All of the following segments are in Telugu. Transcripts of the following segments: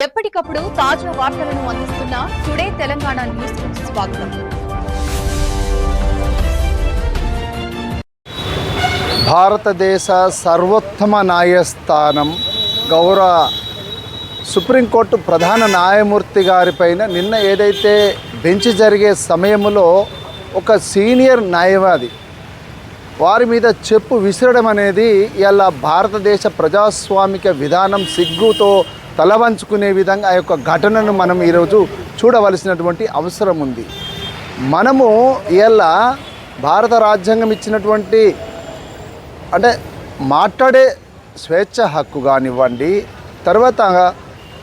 ఎప్పటికప్పుడు తాజా వార్తలను అందిస్తున్న టుడే తెలంగాణ న్యూస్ స్వాగతం. భారతదేశ సర్వోత్తమ న్యాయస్థానం గౌరవ సుప్రీంకోర్టు ప్రధాన న్యాయమూర్తి గారిపైన నిన్న ఏదైతే బెంచ్ జరిగే సమయంలో ఒక సీనియర్ న్యాయవాది వారి మీద చెప్పు విసరడం అనేది ఇలా భారతదేశ ప్రజాస్వామిక విధానం సిగ్గుతో తలవంచుకునే విధంగా ఆ యొక్క ఘటనను మనం ఈరోజు చూడవలసినటువంటి అవసరం ఉంది. మనము ఇలా భారత రాజ్యాంగం ఇచ్చినటువంటి అంటే మాట్లాడే స్వేచ్ఛ హక్కు కానివ్వండి తర్వాత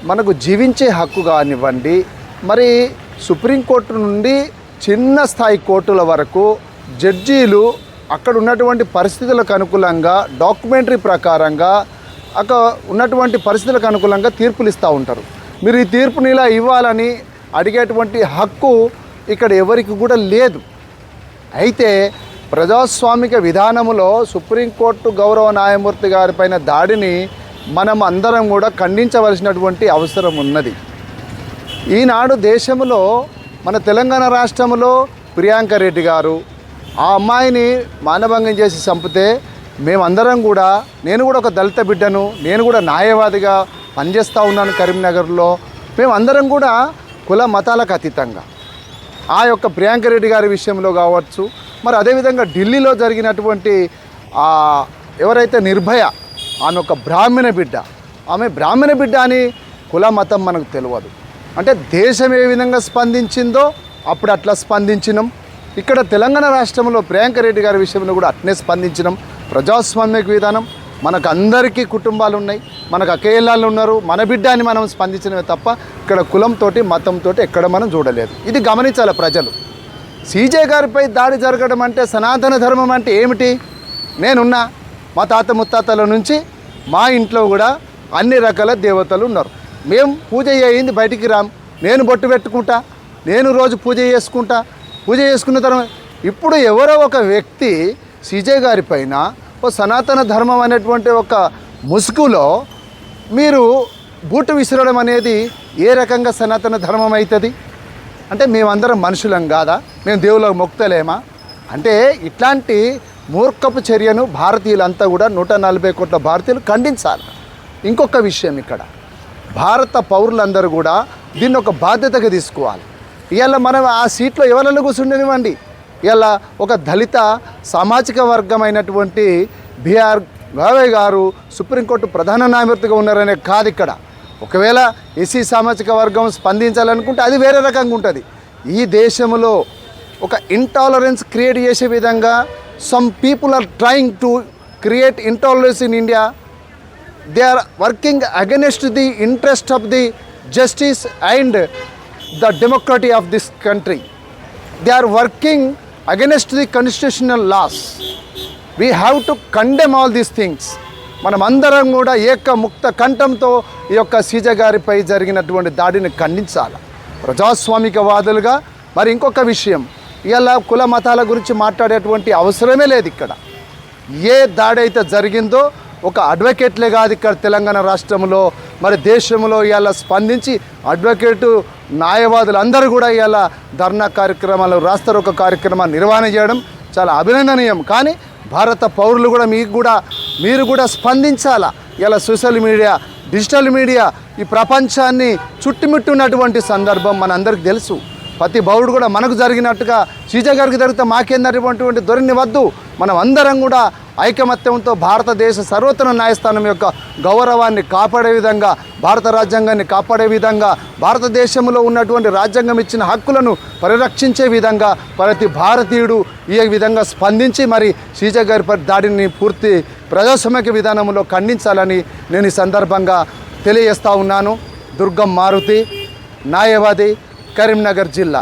మనకు జీవించే హక్కు కానివ్వండి మరి సుప్రీంకోర్టు నుండి చిన్న స్థాయి కోర్టుల వరకు జడ్జీలు అక్కడ ఉన్నటువంటి పరిస్థితులకు అనుకూలంగా డాక్యుమెంటరీ ప్రకారంగా అక్కడ ఉన్నటువంటి పరిస్థితులకు అనుకూలంగా తీర్పులు ఇస్తూ ఉంటారు. మీరు ఈ తీర్పుని ఇలా ఇవ్వాలని అడిగేటువంటి హక్కు ఇక్కడ ఎవరికి కూడా లేదు. అయితే ప్రజాస్వామిక విధానంలో సుప్రీంకోర్టు గౌరవ న్యాయమూర్తి గారిపైన దాడిని మనం అందరం కూడా ఖండించవలసినటువంటి అవసరం ఉన్నది. ఈనాడు దేశంలో మన తెలంగాణ రాష్ట్రంలో ప్రియాంక రెడ్డి గారు ఆ అమ్మాయిని మానభంగం చేసి చంపితే మేమందరం కూడా నేను కూడా ఒక దళిత బిడ్డను నేను కూడా న్యాయవాదిగా పనిచేస్తూ ఉన్నాను కరీంనగర్లో. మేమందరం కూడా కుల మతాలకు అతీతంగా. ఆ యొక్క ప్రియాంక రెడ్డి గారి విషయంలో కావచ్చు మరి అదేవిధంగా ఢిల్లీలో జరిగినటువంటి ఎవరైతే నిర్భయ ఆమె ఒక బ్రాహ్మణ బిడ్డ. ఆమె బ్రాహ్మణ బిడ్డ అని కుల మతం మనకు తెలియదు. అంటే దేశం ఏ విధంగా స్పందించిందో అప్పుడు అట్లా స్పందించినాం. ఇక్కడ తెలంగాణ రాష్ట్రంలో ప్రియాంక రెడ్డి గారి విషయంలో కూడా అట్నే స్పందించినాం. ప్రజాస్వామ్యక విధానం. మనకు అందరికీ కుటుంబాలు ఉన్నాయి మనకు అకేలాలు ఉన్నారు. మన బిడ్డ అని మనం స్పందించినవి తప్ప ఇక్కడ కులంతో మతంతో ఎక్కడ మనం చూడలేదు. ఇది గమనించాలి ప్రజలు. సీజే గారిపై దాడి జరగడం అంటే సనాతన ధర్మం అంటే ఏమిటి? నేనున్నా మా తాత ముత్తాతల నుంచి మా ఇంట్లో కూడా అన్ని రకాల దేవతలు ఉన్నారు. మేము పూజ అయ్యింది బయటికి రాం. నేను బొట్టు పెట్టుకుంటా. నేను రోజు పూజ చేసుకుంటా. పూజ చేసుకున్న తర్వాత ఇప్పుడు ఎవరో ఒక వ్యక్తి సీజే గారి పైన ఓ సనాతన ధర్మం అనేటువంటి ఒక ముసుగులో మీరు బూటు విసిరడం అనేది ఏ రకంగా సనాతన ధర్మం అవుతుంది? అంటే మేమందరం మనుషులం కాదా? మేము దేవుళ్ళకు మొక్తలేమా? అంటే ఇట్లాంటి మూర్ఖపు చర్యను భారతీయులంతా కూడా నూట నలభై కోట్ల భారతీయులు ఖండించాలి. ఇంకొక విషయం ఇక్కడ. భారత పౌరులందరూ కూడా దీన్ని ఒక బాధ్యతగా తీసుకోవాలి. ఇవాళ మనం ఆ సీట్లో ఎవరన్నా కూర్చుండనివ్వండి ఇలా ఒక దళిత సామాజిక వర్గమైనటువంటి బీఆర్ గావే గారు సుప్రీంకోర్టు ప్రధాన న్యాయమూర్తిగా ఉన్నారనే కాదు ఇక్కడ. ఒకవేళ ఎస్సీ సామాజిక వర్గం స్పందించాలనుకుంటే అది వేరే రకంగా ఉంటుంది. ఈ దేశంలో ఒక ఇంటాలరెన్స్ క్రియేట్ చేసే విధంగా some people are trying to create intolerance in India they are working against the interest of the justice and the democracy of this country they are working against the constitutional laws we have to condemn all these things మనం అందరం కూడా ఏక ముక్త కంఠంతో ఈ యొక్క సీజ గారిపై జరిగినటువంటి దాడిని ఖండించాలి. ప్రజాస్వామికవాదులుగా మరి ఇంకొక విషయం ఇలా కుల మతాల గురించి మాట్లాడేటువంటి అవసరమే లేదు ఇక్కడ. ఏ దాడి అయితే జరిగిందో ఒక అడ్వకేట్లే కాదు ఇక్కడ తెలంగాణ రాష్ట్రంలో మరి దేశంలో ఇవాళ స్పందించి అడ్వకేటు న్యాయవాదులు అందరూ కూడా ఇవాళ ధర్నా కార్యక్రమాలు రాస్తారోక కార్యక్రమాలు నిర్వహణ చేయడం చాలా అభినందనీయం. కానీ భారత పౌరులు కూడా మీకు కూడా మీరు కూడా స్పందించాలా? ఇలా సోషల్ మీడియా డిజిటల్ మీడియా ఈ ప్రపంచాన్ని చుట్టుముట్టున్నటువంటి సందర్భం మనందరికీ తెలుసు. ప్రతి పౌరుడు కూడా మనకు జరిగినట్టుగా సీజ గారికి జరిగితే మాకేందటువంటి ధోరణి వద్దు. మనం అందరం కూడా ఐకమత్యంతో భారతదేశ సర్వోత్తమ న్యాయస్థానం యొక్క గౌరవాన్ని కాపాడే విధంగా భారత రాజ్యాంగాన్ని కాపాడే విధంగా భారతదేశంలో ఉన్నటువంటి రాజ్యాంగం ఇచ్చిన హక్కులను పరిరక్షించే విధంగా ప్రతి భారతీయుడు ఈ విధంగా స్పందించి మరి సీజ గారి దాడిని పూర్తి ప్రజాస్వామ్య విధానంలో ఖండించాలని నేను ఈ సందర్భంగా తెలియజేస్తా ఉన్నాను. దుర్గం మారుతి న్యాయవాది కరీంనగర్ జిల్లా.